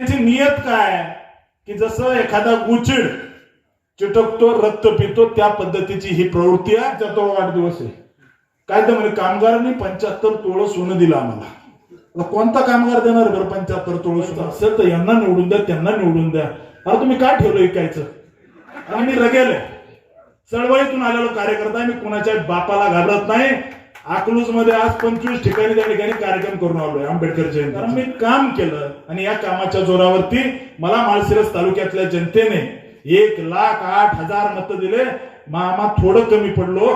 त्यांची नियत काय की जसं एखादा गुचिड चिटकतो रक्त पितो त्या पद्धतीची ही प्रवृत्ती आहे. त्याचा वाढदिवस आहे. काय तर म्हणजे कामगारांनी पंच्याहत्तर तोळ सोनं दिलं आम्हाला. कोणता कामगार देणार बरं पंच्याहत्तर तोळ सोनं? असेल तर यांना निवडून द्या त्यांना निवडून द्या. अरे तुम्ही काय ठेवलं ऐकायचं? आणि मी रगेल चळवळीतून आलेलो कार्यकर्ता मी कुणाच्या बापाला घाबरत नाही. अकलूजमध्ये आज पंचवीस ठिकाणी त्या ठिकाणी कार्यक्रम करून आलोय आंबेडकर जयंती कारण मी काम केलं आणि या कामाच्या जोरावरती मला माळशिरस तालुक्यातल्या जनतेने एक लाख आठ हजार मतं दिले. मामा थोडं कमी पडलो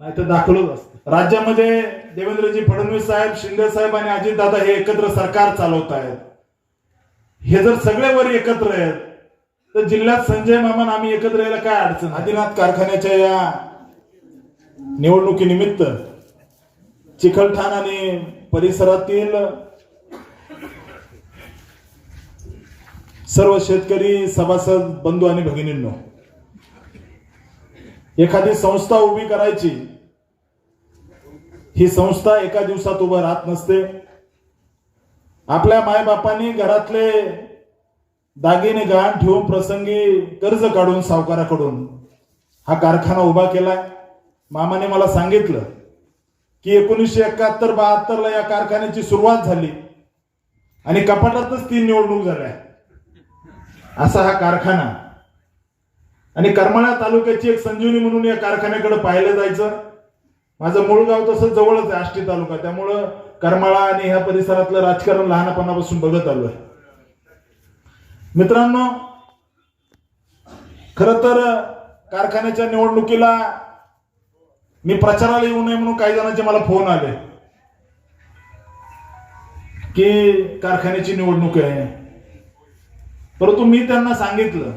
नाही तर दाखवलंच असतं. राज्यामध्ये देवेंद्रजी फडणवीस साहेब शिंदे साहेब आणि अजितदादा हे एकत्र सरकार चालवत आहेत. हे जर सगळे वर एकत्र आहेत तर जिल्ह्यात संजय मामान आम्ही एकत्र यायला काय अडचण आदिनाथ कारखान्याच्या या निवडणुकीनिमित्त चिखलठाण आणि परिसरातील सर्व शेतकरी सभासद बंधू आणि भगिनींनो एखादी संस्था उभी करायची ही संस्था एका दिवसात उभं राहत नसते. आपल्या मायबापांनी घरातले दागिने गहाण ठेवून प्रसंगी कर्ज काढून सावकाराकडून हा कारखाना उभा केलाय. मामाने मला सांगितलं की एकोणीसशे एकाहत्तर बहात्तर ला या कारखान्याची सुरुवात झाली आणि कपाटातच तीन निवडणूक झाल्या. असा हा कारखाना. आणि करमाळा तालुक्याची एक संजीवनी म्हणून या कारखान्याकडे पाहिलं जायचं. माझं मूळ गाव तसं जवळच आहे आष्टी तालुका. त्यामुळं करमाळा आणि ह्या परिसरातलं राजकारण लहानपणापासून बघत आलोय. मित्रांनो खर तर कारखान्याच्या निवडणुकीला मी प्रचाराला येऊ नये म्हणून काही जणांचे मला फोन आले की कारखान्याची निवडणूक आहे. परंतु मी त्यांना सांगितलं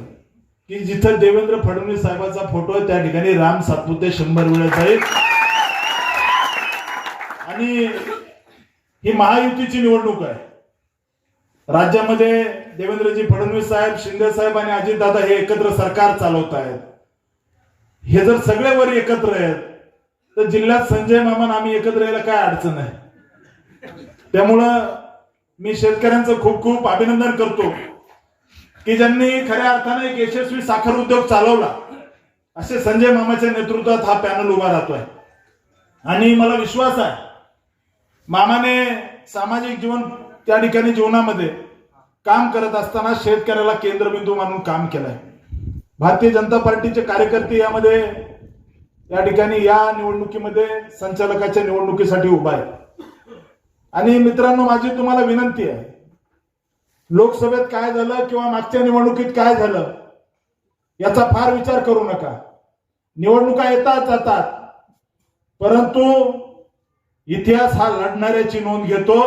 की जिथं देवेंद्र फडणवीस साहेबांचा फोटो आहे त्या ठिकाणी राम सातपुते शंभर वेळा जाईल आणि ही महायुतीची निवडणूक आहे. राज्यामध्ये देवेंद्रजी फडणवीस साहेब शिंदे साहेब आणि अजितदादा हे एकत्र सरकार चालवत आहेत. हे जर सगळे वर एकत्र आहेत तर जिल्ह्यात संजय मामान आम्ही एकत्र यायला काय अडचण आहे? त्यामुळं मी शेतकऱ्यांचं खूप खूप अभिनंदन करतो की ज्यांनी खऱ्या अर्थाने एक यशस्वी साखर उद्योग चालवला. असे संजय मामाच्या नेतृत्वात हा पॅनल उभा राहतोय. आणि मला विश्वास आहे मामाने सामाजिक जीवन त्या ठिकाणी जीवनामध्ये काम करत असताना शेतकऱ्याला केंद्रबिंदू मानून काम केलंय. भारतीय जनता पार्टीचे कार्यकर्ते यामध्ये या ठिकाणी या निवडणुकीमध्ये संचालकाच्या निवडणुकीसाठी उभा आहे. आणि मित्रांनो माझी तुम्हाला विनंती आहे लोकसभेत काय झालं किंवा मागच्या निवडणुकीत काय झालं याचा फार विचार करू नका. निवडणुका येतात जातात परंतु इतिहास हा लढणाऱ्याची नोंद घेतो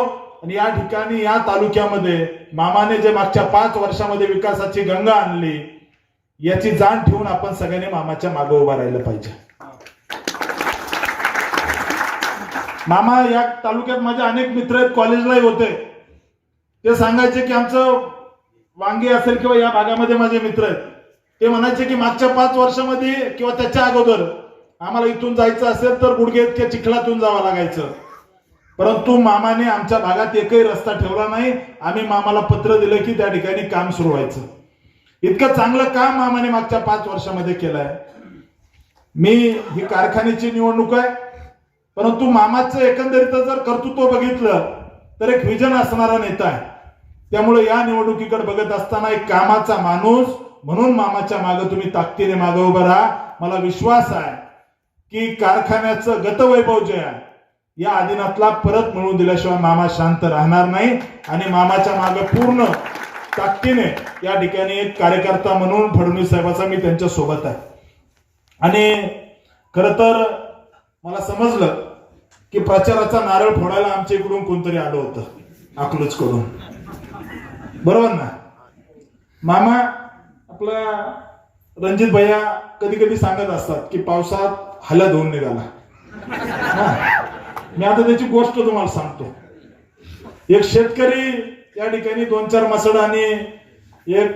आणि या ठिकाणी या तालुक्यामध्ये मामाने जे मागच्या पाच वर्षामध्ये विकासाची गंगा आणली याची जाण ठेवून आपण सगळ्यांनी मामाच्या मागे उभा राहिलं पाहिजे. मामा या तालुक्यात माझे अनेक मित्र आहेत कॉलेजलाही होते. ते सांगायचे की आमचं वांगी असेल किंवा या भागामध्ये माझे मित्र आहेत. ते म्हणायचे की मागच्या पाच वर्षामध्ये किंवा त्याच्या अगोदर आम्हाला इथून जायचं असेल तर गुडघे इतक्या चिखलातून जावं लागायचं. परंतु मामाने आमच्या भागात एकही रस्ता ठेवला नाही. आम्ही मामाला पत्र दिलं की त्या ठिकाणी काम सुरू व्हायचं. इतकं चांगलं काम मामाने मागच्या पाच वर्षामध्ये केलंय. मी ही कारखान्याची निवडणूक आहे. परंतु मामाचं एकंदरीत जर कर्तृत्व बघितलं तर एक विजन असणारा नेता आहे. त्यामुळे या निवडणुकीकडे बघत असताना एक कामाचा माणूस म्हणून मामाच्या मागे तुम्ही ताकदीने मागे उभं राहा. मला विश्वास आहे की कारखान्याचं गतवैभव जे आहे या आदिनाथला परत मिळवून दिल्याशिवाय मामा शांत राहणार नाही आणि मामाच्या मागे पूर्ण ताकदीने या ठिकाणी एक कार्यकर्ता म्हणून फडणवीस साहेबाचा मी त्यांच्यासोबत आहे. आणि खर तर मला समजलं की प्रचाराचा नारळ फोडायला आमच्या इकडून कोणतरी आलं होतं अकलूज करून. बरोबर ना? मामा आपला रणजित भैया कधी कधी सांगत असतात की पावसात हल्या धुवून निघाला. मी आता त्याची गोष्ट तुम्हाला सांगतो. एक शेतकरी या ठिकाणी दोन चार मसड आणि एक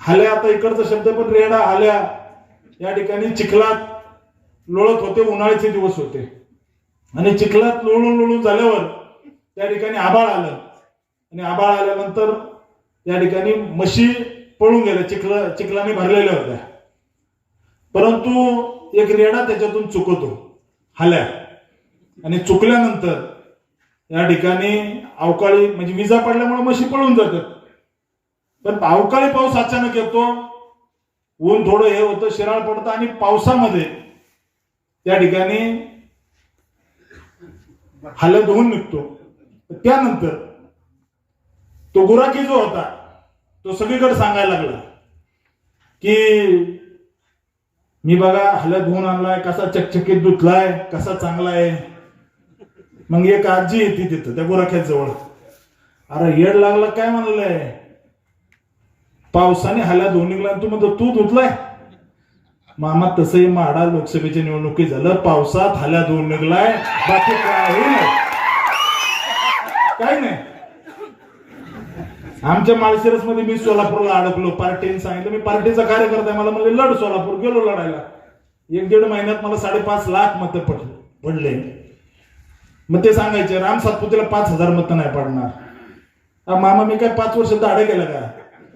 हाल्या आता इकडचा शब्द पण रेडा हल्या या ठिकाणी चिखलात लोळत होते उन्हाळ्याचे दिवस होते. आणि चिखलात लोळून लोळून झाल्यावर त्या ठिकाणी आबाळ आलं. आणि आबाळ आल्यानंतर या ठिकाणी म्हशी पळून गेल्या चिखल चिखलाने भरलेल्या होत्या. परंतु एक रेडा त्याच्यातून चुकतो हल्या. आणि चुकल्यानंतर या ठिकाणी अवकाळी म्हणजे विजा पडल्यामुळे म्हशी पळून जातात. पण अवकाळी पाऊस अचानक येतो ऊन थोडं हे होतं शिराळ पडतं आणि पावसामध्ये त्या ठिकाणी हाल्या धुवून निघतो. त्यानंतर तो गुराखी जो होता तो सगळीकडे सांगायला लागला की मी बघा हलत धुवून आणलाय कसा चकचकीत धुतलाय कसा चांगला आहे मग एक आजी येते तिथं त्या गुराख्यात जवळ. अरे येड लागला काय म्हणलंय? पावसाने हल्या धुवून निघला तू म्हणतो तू धुतलाय? मामा तसंही माडा लोकसभेच्या निवडणुकीत झालं पावसात हल्या धुवून निघलाय बाकी काही नाही. नाही. आमच्या माळशिरसमध्ये मी सोलापूरला अडकलो पार्टीने सांगितलं मी पार्टीचा कार्यकर्ता मला म्हणजे लढ सोलापूर गेलो लढायला. एक दीड महिन्यात मला साडेपाच लाख मतं पडले पडले. मग ते सांगायचे राम सातपुतेला पाच हजार मतं नाही पडणार. मामा मी काय पाच वर्ष दाडे केलं का?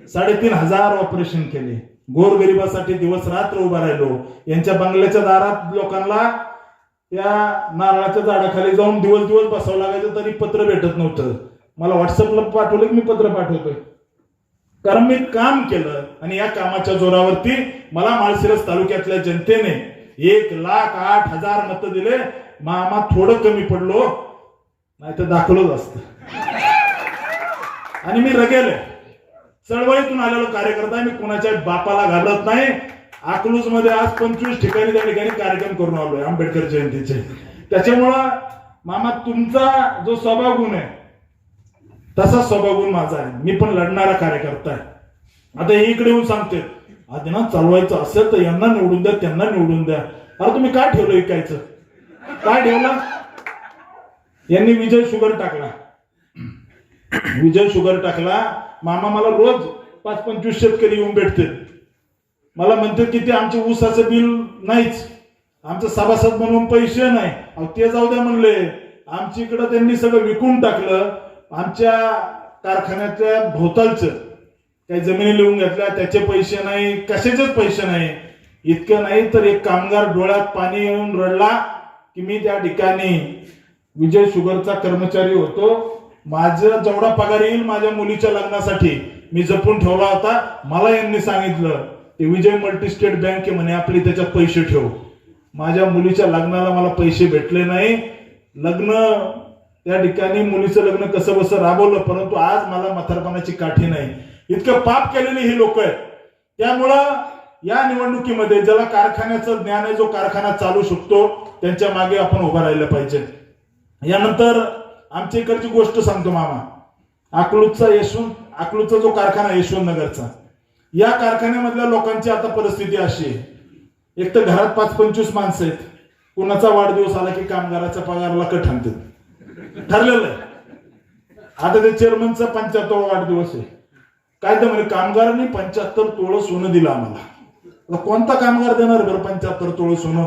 साडेतीन हजार ऑपरेशन केले. गोरगरिबासाठी दिवस रात्र उभा राहिलो. यांच्या बंगल्याच्या दारात लोकांना त्या नारळाच्या झाडाखाली जाऊन दिवस दिवस बसावं लागायचं तरी पत्र भेटत नव्हतं. मला व्हॉट्सअपला पाठवलं की मी पत्र पाठवतोय. कारण मी काम केलं आणि या कामाच्या जोरावरती मला माळशिरस तालुक्यातल्या जनतेने एक लाख आठ हजार मत दिले. मामा थोडं कमी पडलो नाही तर दाखवलंच असत. आणि मी रगेल चळवळीतून आलेलो कार्यकर्ता आहे. मी कुणाच्या बापाला घाबरत नाही. अकलूजमध्ये आज पंचवीस ठिकाणी त्या ठिकाणी कार्यक्रम करून आलोय आंबेडकर जयंतीचे. त्याच्यामुळं मामा तुमचा जो स्वभाव गुण आहे तसा स्वभाव गुण माझा आहे. मी पण लढणारा कार्यकर्ता आहे. आता हे इकडे येऊन सांगते आधी ना चालवायचं असेल तर यांना निवडून द्या त्यांना निवडून द्या. अरे तुम्ही काय ठेवलं ऐकायचं? काय ठेवलं? यांनी विजय शुगर टाकला. विजय शुगर टाकला मामा मला रोज पाच पंचवीस शेतकरी येऊन भेटते मला म्हणते की ते आमचे ऊसाचं बिल नाहीच. आमचं सभासद म्हणून पैसे नाही. अहो ते जाऊ द्या म्हणले. आमच्या इकडं त्यांनी सगळं विकून टाकलं. आमच्या कारखान्याच्या भोवतालचं काही जमिनी लिहून घेतल्या त्याचे पैसे नाही कशाचेच पैसे नाही. इतकं नाही तर एक कामगार डोळ्यात पाणी येऊन रडला की मी त्या ठिकाणी विजय शुगरचा कर्मचारी होतो. माझं जेवढा पगार येईल माझ्या मुलीच्या लग्नासाठी मी जपून ठेवला होता. मला यांनी सांगितलं ते विजय मल्टीस्टेट बँक म्हणे आपली त्याच्यात पैसे ठेव. माझ्या मुलीच्या लग्नाला मला पैसे भेटले नाही. लग्न त्या ठिकाणी मुलीचं लग्न कसं बसं राबवलं परंतु आज मला म्हातारपणाची काठी नाही. इतकं पाप केलेली ही लोक आहेत. त्यामुळं या निवडणुकीमध्ये ज्याला कारखान्याचं ज्ञान आहे जो कारखाना चालू शकतो त्यांच्या मागे आपण उभं राहिलं पाहिजे. यानंतर आमच्या इकडची गोष्ट सांगतो मामा. अकलूजचा यशवंत अकलूजचा जो कारखाना यशवंत नगरचा या कारखान्यामधल्या लोकांची आता परिस्थिती अशी आहे. एक तर घरात पाच पंचवीस माणसं आहेत. कुणाचा वाढदिवस आला की कामगाराचा पगार कट आणतात. ठरलेलं आहे. आता ते चेअरमनचा पंच्याहत्तर वाढदिवस आहे. काय तर म्हणे कामगारांनी पंच्याहत्तर तोळं सोनं दिलं आम्हाला. कोणता कामगार देणार बरं पंच्याहत्तर तोळं सोनं?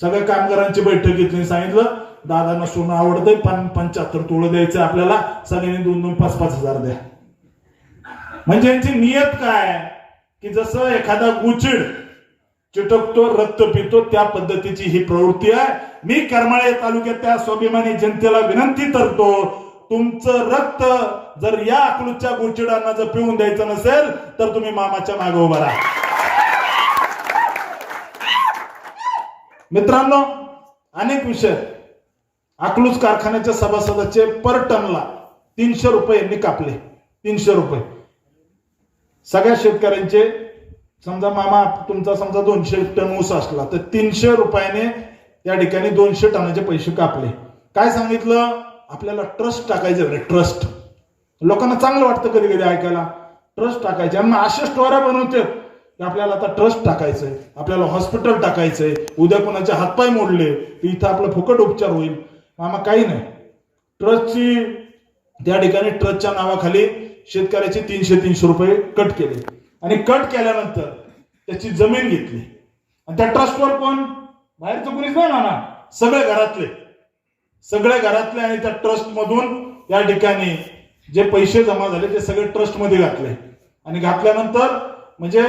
सगळ्या कामगारांची बैठक घेतली सांगितलं दादांना सोनं आवडतंय पण पंच्याहत्तर तोळं द्यायचं आपल्याला. सगळ्यांनी दोन दोन पाच पाच हजार द्या. म्हणजे यांची नियत काय की जसं एखादा गुचिड चिटकतो रक्त पितो त्या पद्धतीची ही प्रवृत्ती आहे. मी करमाळे तालुक्यात स्वाभिमानी जनतेला विनंती करतो तुमचं रक्त जर या अकलूच्या गुचिडांना जर पिऊन द्यायचं नसेल तर तुम्ही मामाच्या मागे उभा राहा. मित्रांनो अनेक विषय. अकलूज कारखान्याच्या सभासदाचे पर टनला तीनशे रुपये यांनी कापले. तीनशे रुपये. सगळ्या शेतकऱ्यांचे समजा मामा तुमचा समजा दोनशे टन ऊस असला तर तीनशे रुपयाने त्या ठिकाणी दोनशे टनाचे पैसे कापले. काय सांगितलं? आपल्याला ट्रस्ट टाकायचं ट्रस्ट लोकांना चांगलं वाटतं कधी कधी ऐकायला. ट्रस्ट टाकायचे. आणि मग अशा स्टोऱ्या बनवते की आपल्याला आता ट्रस्ट टाकायचंय. आपल्याला हॉस्पिटल टाकायचंय. उद्या कोणाचे हातपाय मोडले इथं आपला फुकट उपचार होईल. मामा काही नाही. ट्रस्टची त्या ठिकाणी ट्रस्टच्या नावाखाली शेतकऱ्याचे तीनशे तीनशे रुपये कट केले. आणि कट केल्यानंतर त्याची जमीन घेतली. आणि त्या ट्रस्टवर कोण? बाहेरचं कोणीच नाही ना सगळे घरातले. सगळे घरातले आणि त्या ट्रस्ट मधून या ठिकाणी जे पैसे जमा झाले ते सगळे ट्रस्टमध्ये घातले. आणि घातल्यानंतर म्हणजे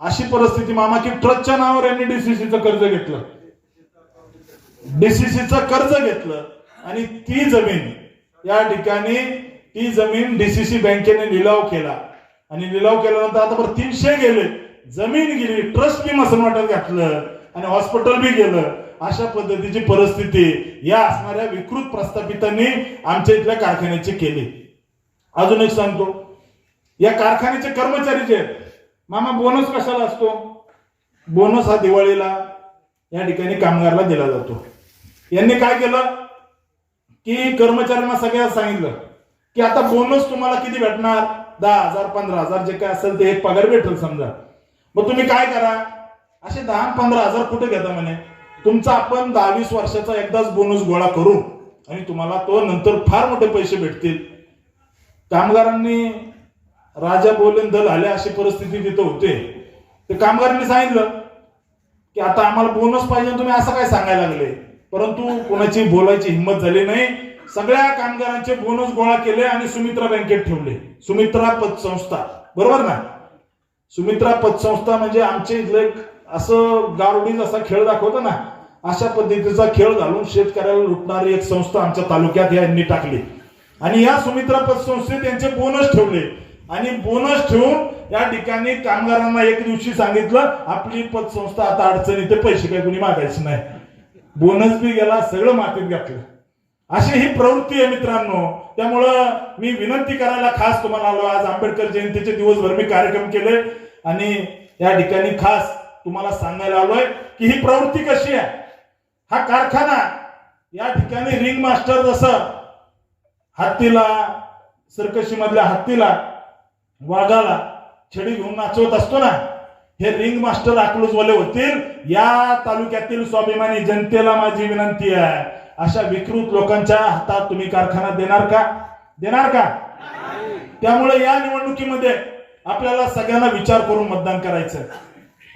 अशी परिस्थिती मामा की ट्रस्टच्या नावावर यांनी कर्ज घेतलं. डीसीसीचं कर्ज घेतलं आणि ती जमीन या ठिकाणी ती जमीन डीसीसी बँकेने लिलाव केला. आणि लिलाव केल्यानंतर आता बरं तीनशे गेले. जमीन गेली ट्रस्ट बी मसनवाट्यात घातलं आणि हॉस्पिटल बी गेलं. अशा पद्धतीची परिस्थिती या असणाऱ्या विकृत प्रस्थापितांनी आमच्या इथल्या कारखान्याची केली. अजून एक सांगतो. या कारखान्याचे कर्मचारी जे मामा बोनस कशाला असतो? बोनस हा दिवाळीला या ठिकाणी कामगारला दिला जातो. यांनी काय केलं? की कर्मचाऱ्यांना सगळ्यांना सांगितलं की आता बोनस तुम्हाला किती भेटणार? दहा हजार पंधरा हजार जे काय असेल ते एक पगार भेटेल समजा. मग तुम्ही काय करा? असे दहा पंधरा हजार कुठे घेता म्हणे? तुमचा आपण दहा वीस वर्षाचा एकदाच बोनस गोळा करू आणि तुम्हाला तो नंतर फार मोठे पैसे भेटतील. कामगारांनी राजा बोलेन दल आले अशी परिस्थिती तिथं होते. ते कामगारांनी सांगितलं की आता आम्हाला बोनस पाहिजे तुम्ही असं काय सांगायला लागले? परंतु कोणाची बोलायची हिंमत झाली नाही. सगळ्या कामगारांचे बोनस गोळा केले आणि सुमित्रा बँकेत ठेवले. सुमित्रा पतसंस्था बरोबर ना? सुमित्रा पतसंस्था म्हणजे आमचे असं गारुडीज असा खेळ दाखवतो ना अशा पद्धतीचा खेळ घालून शेतकऱ्याला लुटणारी एक संस्था आमच्या तालुक्यात यांनी टाकली. आणि या सुमित्रा पतसंस्थेत त्यांचे बोनस ठेवले. आणि बोनस ठेवून या ठिकाणी कामगारांना एक दिवशी सांगितलं आपली पतसंस्था आता अडचणी ते पैसे काही कुणी मागायचे नाही. बोनस बी गेला सगळं मातीत घातलं. अशी ही प्रवृत्ती आहे मित्रांनो. त्यामुळं मी विनंती करायला खास तुम्हाला आलो. आज आंबेडकर जयंतीचे दिवसभर मी कार्यक्रम केले आणि या ठिकाणी खास तुम्हाला सांगायला आलोय की ही प्रवृत्ती कशी आहे? हा कारखाना या ठिकाणी रिंग मास्टर जसं हत्तीला सर्कशी मधल्या हत्तीला वाघाला छडी घेऊन नाचवत असतो ना हे रिंग मास्टर अकलूजवाले होतील. या तालुक्यातील स्वाभिमानी जनतेला माझी विनंती आहे. अशा विकृत लोकांच्या हातात तुम्ही कारखाना देणार का? देणार का? त्यामुळे या निवडणुकीमध्ये आपल्याला सगळ्यांना विचार करून मतदान करायचं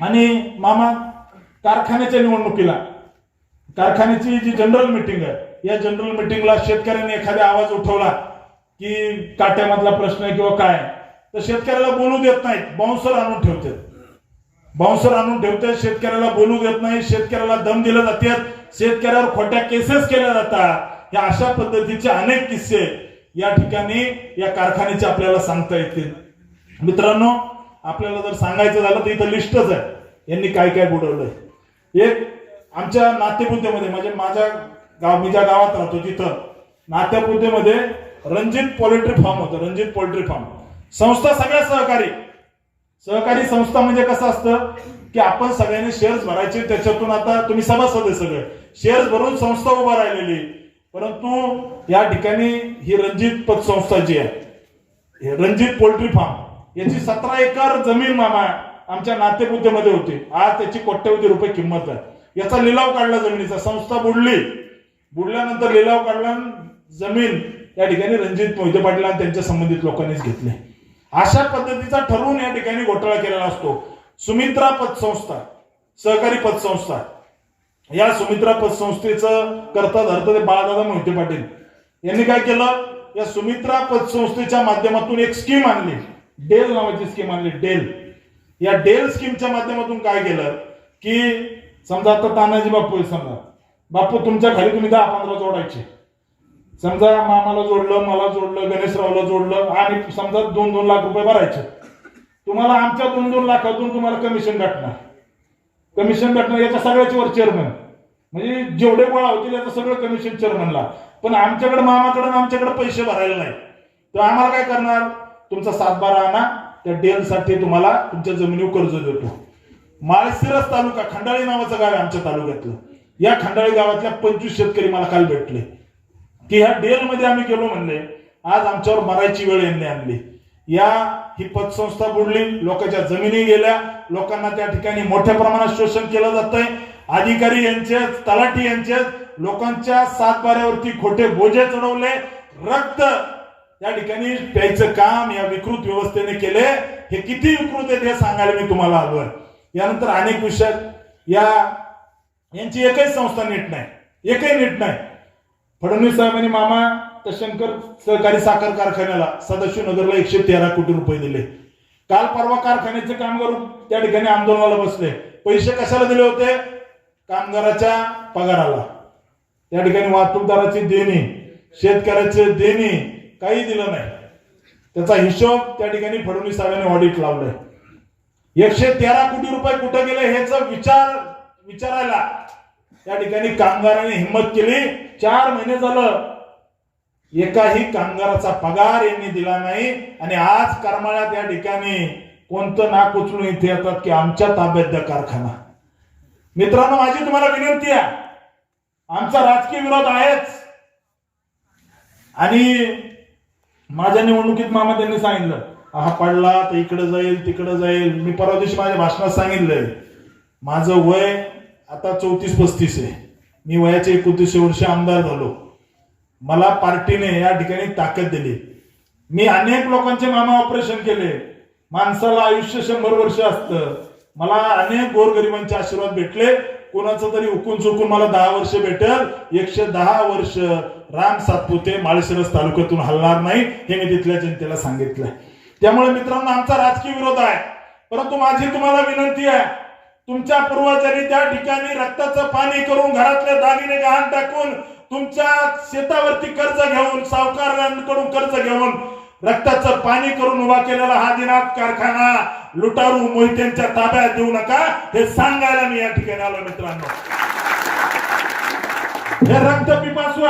आणि मामा कारखान्याच्या निवडणुकीला. कारखान्याची जी जनरल मिटिंग आहे या जनरल मिटिंगला शेतकऱ्यांनी एखादा आवाज उठवला की काट्यामधला प्रश्न आहे किंवा काय? तर शेतकऱ्याला बोलू देत नाहीत बाउन्सर आणून ठेवतात. बाउन्सर आणून ठेवतात शेतकऱ्याला बोलू देत नाही शेतकऱ्याला दम दिले जातात शेतकऱ्यावर खोट्या केसेस केल्या जातात. या अशा पद्धतीचे अनेक किस्से या ठिकाणी या कारखान्याचे आपल्याला सांगता येतील. मित्रांनो आपल्याला जर सांगायचं झालं तर इथं लिस्टच आहे. यांनी काय काय बुडवलंय. एक आमच्या नातेपुतेमध्ये म्हणजे माझ्या गाव मी ज्या गावात राहतो तिथं नात्यापुतेमध्ये रणजित पोल्ट्री फार्म होतं रणजित पोल्ट्री फार्म. संस्था सगळ्या सहकारी सहकारी संस्था म्हणजे कसं असतं की आपण सगळ्यांनी शेअर्स भरायचे त्याच्यातून आता तुम्ही सभासद आहे सगळे. शेअर्स भरून संस्था उभा राहिलेली परंतु या ठिकाणी ही रणजित पतसंस्था जी आहे रणजित पोल्ट्री फार्म याची सतरा एकर जमीन मामा आमच्या नातेपुतेमध्ये होती. आज त्याची कोट्यवधी रुपये किंमत आहे. याचा लिलाव काढला जमिनीचा. संस्था बुडली. बुडल्यानंतर लिलाव काढला जमीन या ठिकाणी रणजित मोहिते पाटील आणि त्यांच्या संबंधित लोकांनीच घेतली. अशा पद्धतीचा ठरवून या ठिकाणी घोटाळा केलेला असतो. सुमित्रा पतसंस्था सहकारी पतसंस्था. या सुमित्रा पतसंस्थेचं करता धरत ते बाळादादा मोहिते पाटील. यांनी काय केलं? या सुमित्रा पतसंस्थेच्या माध्यमातून एक स्कीम आणली. डेल नावाची स्कीम आणली डेल. या डेल स्कीमच्या माध्यमातून काय केलं? की समजा आता तानाजी बापू आहे समजा. बापू तुमच्या खाली तुम्ही दहा पंधरा जोडायचे समजा मामाला जोडलं मला जोडलं गणेशरावला जोडलं आणि समजा दोन दोन लाख रुपये भरायचे. तुम्हाला आमच्या दोन दोन लाखातून तुम्हाला कमिशन भेटणार. कमिशन भेटणार याच्या सगळ्याच वर चेअरमन म्हणजे जेवढे गोळा होतील याचं सगळं कमिशन चेअरमनला पण आमच्याकडे मामाकडे आमच्याकडे पैसे भरायला नाही. तर आम्हाला काय करणार? तुमचा सातबारा आणा. त्या डेलसाठी तुम्हाला तुमच्या जमिनीवर कर्ज देतो. माळशिरस तालुका खंडाळी नावाचं गाव आहे आमच्या तालुक्यातलं. या खंडाळी गावातल्या पंचवीस शेतकरी मला काल भेटले. की ह्या डेल मध्ये आम्ही गेलो म्हणले आज आमच्यावर मरायची वेळ यांनी आणली. या ही पतसंस्था बुडली लोकांच्या जमिनी गेल्या लोकांना त्या ठिकाणी मोठ्या प्रमाणात शोषण केलं जातंय. अधिकारी यांचे तलाठी यांचे लोकांच्या सातबाऱ्यावरती खोटे बोजे चढवले रक्त या ठिकाणी प्यायचं काम या विकृत व्यवस्थेने केले. हे किती विकृत आहेत हे सांगायला मी तुम्हाला आलोय. यानंतर अनेक विषयात या यांची एकही संस्था नीट नाही एकही नीट नाही. फडणवीस साहेबांनी मामा तशंकर सहकारी साखर कारखान्याला सदाशिवनगरला एकशे तेरा कोटी रुपये दिले. काल परवा कारखान्याचे कामगार त्या ठिकाणी आंदोलनाला बसले. पैसे कशाला दिले होते? कामगाराच्या पगाराला. त्या ठिकाणी वाहतूकदाराची देणी शेतकऱ्याचे देणी काही दिलं नाही. त्याचा हिशोब त्या ठिकाणी फडणवीस साहेबांनी ऑडिट लावलंय. एकशे तेरा कोटी रुपये कुठे गेले ह्याच विचार विचारायला त्या ठिकाणी कामगारांनी हिंमत केली. चार महिने झालं. एकाही कामगाराचा पगार यांनी दिला नाही आणि आज करमाळ्यात या ठिकाणी कोणतं नाक उचलून इथे येतात की आमच्या ताब्यात द्या कारखाना. मित्रांनो माझी तुम्हाला विनंती आहे. आमचा राजकीय विरोध आहेच. आणि माझ्या निवडणुकीत मामा त्यांनी सांगितलं हा पडला तर इकडे जाईल तिकडे जाईल. मी परवा दिवशी माझ्या भाषणात सांगितलंय माझं वय आता चौतीस पस्तीस आहे. मी वयाचे एकोणतीसशे वर्ष आमदार झालो. मला पार्टीने या ठिकाणी ताकद दिली. मी अनेक लोकांचे मामा ऑपरेशन केले. माणसाला आयुष्य शंभर वर्ष असतं. मला अनेक गोरगरिबांचे आशीर्वाद भेटले. कोणाचं तरी उकून चुकून मला दहा वर्ष भेटेल. एकशे दहा वर्ष राम सातपुते माळशिरस तालुक्यातून हलणार नाही हे मी तिथल्या जनतेला सांगितलंय. त्यामुळे मित्रांनो आमचा राजकीय विरोध आहे. परंतु माझी तुम्हाला विनंती आहे तुमच्या पूर्वजांनी त्या ठिकाणी रक्ताचं पाणी करून घरातले दागिने गहाण टाकून तुमच्या शेतावरती कर्ज घेऊन सावकारांकडून कर्ज घेऊन रक्ताचं पाणी करून उभा केलेला हा दिनात कारखाना लुटारू मोहित्यांच्या ताब्यात देऊ नका हे सांगायला मी या ठिकाणी आलो मित्रांनो. हे रक्त पिपासू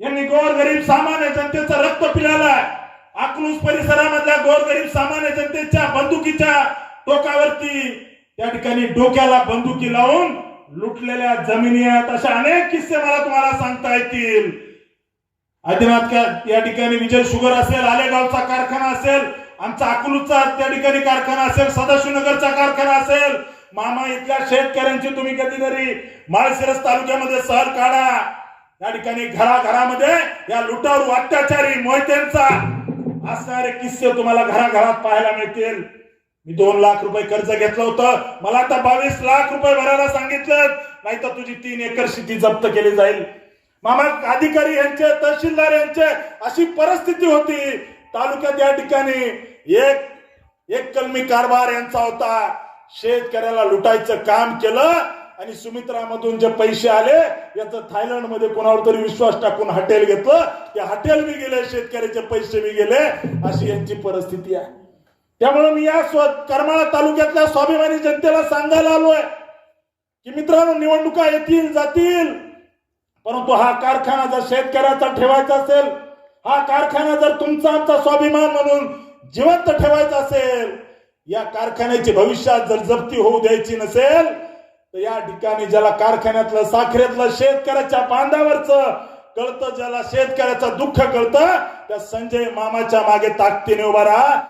यांनी गोरगरीब सामान्य जनतेचं रक्त पिलाला आहे अकलूस परिसरामधल्या गोरगरीब सामान्य जनतेच्या बंदुकीच्या टोकावरती त्या ठिकाणी डोक्याला बंदुकी लावून लुटलेल्या जमिनी आहेत अशा अनेक किस्से मला तुम्हाला सांगता येतील. आदिनाथ का या ठिकाणी विजय शुगर असेल आलेगावचा कारखाना असेल आमचा अकलूजचा त्या ठिकाणी कारखाना असेल सदाशिवनगरचा कारखाना असेल. मामा इथल्या शेतकऱ्यांची तुम्ही कधीतरी माळशिरस तालुक्यामध्ये सहल काढा. या ठिकाणी घराघरामध्ये या लुटारू अत्याचारी मोहित्यांचा असणारे किस्से तुम्हाला घराघरात पाहायला मिळतील. मी दोन लाख रुपये कर्ज घेतलं होतं. मला आता बावीस लाख रुपये भरायला सांगितलं नाही तर तुझी तीन एकर शेती जप्त केली जाईल. मामा अधिकारी यांचे तहसीलदार यांचे अशी परिस्थिती होती. तालुक्यात या ठिकाणी एक एक कलमी कारभार यांचा होता. शेतकऱ्याला लुटायचं काम केलं आणि सुमित्रामधून जे पैसे आले याचं थायलंडमध्ये कोणावर तरी विश्वास टाकून हॉटेल घेतलं. ते हॉटेल बी गेले शेतकऱ्याचे पैसे बी गेले. अशी यांची परिस्थिती आहे. त्यामुळे मी या स्व करमाळा तालुक्यातल्या स्वाभिमानी जनतेला सांगायला आलोय की मित्रांनो निवडणुका येतील जातील. परंतु हा कारखाना जर शेतकऱ्याचा ठेवायचा असेल हा कारखाना जर तुमचा आमचा स्वाभिमान म्हणून जिवंत ठेवायचा असेल या कारखान्याची भविष्यात जर जप्ती होऊ द्यायची नसेल तर या ठिकाणी ज्याला कारखान्यातलं साखरेतलं शेतकऱ्याच्या बांधावरचं कळतं ज्याला शेतकऱ्याचं दुःख कळतं त्या संजय मामाच्या मागे ताकदीने उभा राहा.